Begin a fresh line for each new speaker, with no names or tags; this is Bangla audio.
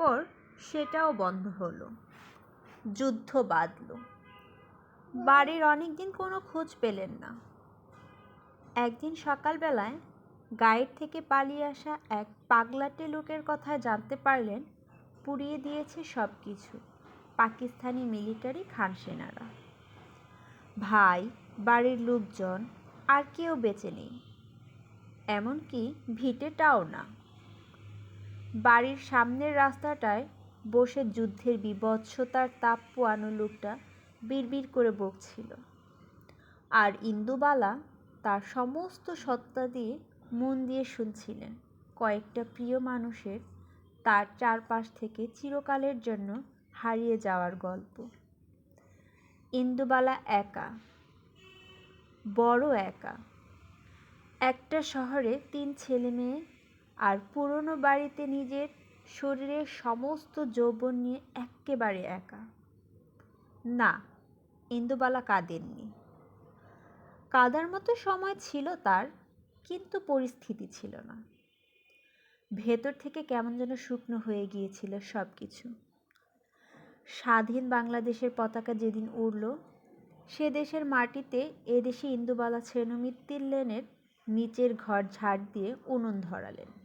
তারপর সেটাও বন্ধ হলো। যুদ্ধ বাঁধল। বাড়ির অনেক দিন কোনো খোঁজ পেলেন না। একদিন সকালবেলায় গায়ের থেকে পালিয়ে আসা এক পাগলাটে লোকের কথা জানতে পারলেন, পুড়িয়ে দিয়েছে সব কিছু পাকিস্তানি মিলিটারি খান সেনারা ভাই, বাড়ির লোকজন, আর কেউ বেঁচে নেই। এমনকি ভিটেটাও না। বাড়ির সামনের রাস্তাটায় বসে যুদ্ধের বিভৎসতার তাপ পোয়ানো লোকটা বিড়বিড় করে বকছিল। আর ইন্দুবালা তার সমস্ত সত্তা দিয়ে মন দিয়ে শুনছিলেন। কয়েকটা প্রিয় মানুষের তার চারপাশ থেকে চিরকালের জন্য হারিয়ে যাওয়ার গল্প। ইন্দুবালা একা, বড় একা। একটা শহরে তিন ছেলে মেয়ে আর পুরনো বাড়িতে নিজের শরীরের সমস্ত যৌবন নিয়ে এক্কেবারে একা। না, ইন্দুবালা কাঁদেননি। কাদার মতো সময় ছিল তার, কিন্তু পরিস্থিতি ছিল না। ভেতর থেকে কেমন যেন শুকনো হয়ে গিয়েছিল সব কিছু স্বাধীন বাংলাদেশের পতাকা যেদিন উড়ল, সে দেশের মাটিতে এদেশে ইন্দুবালা ছেনু মৃত্যুর লেনের নিচের ঘর ঝাড় দিয়ে উনুন ধরালেন।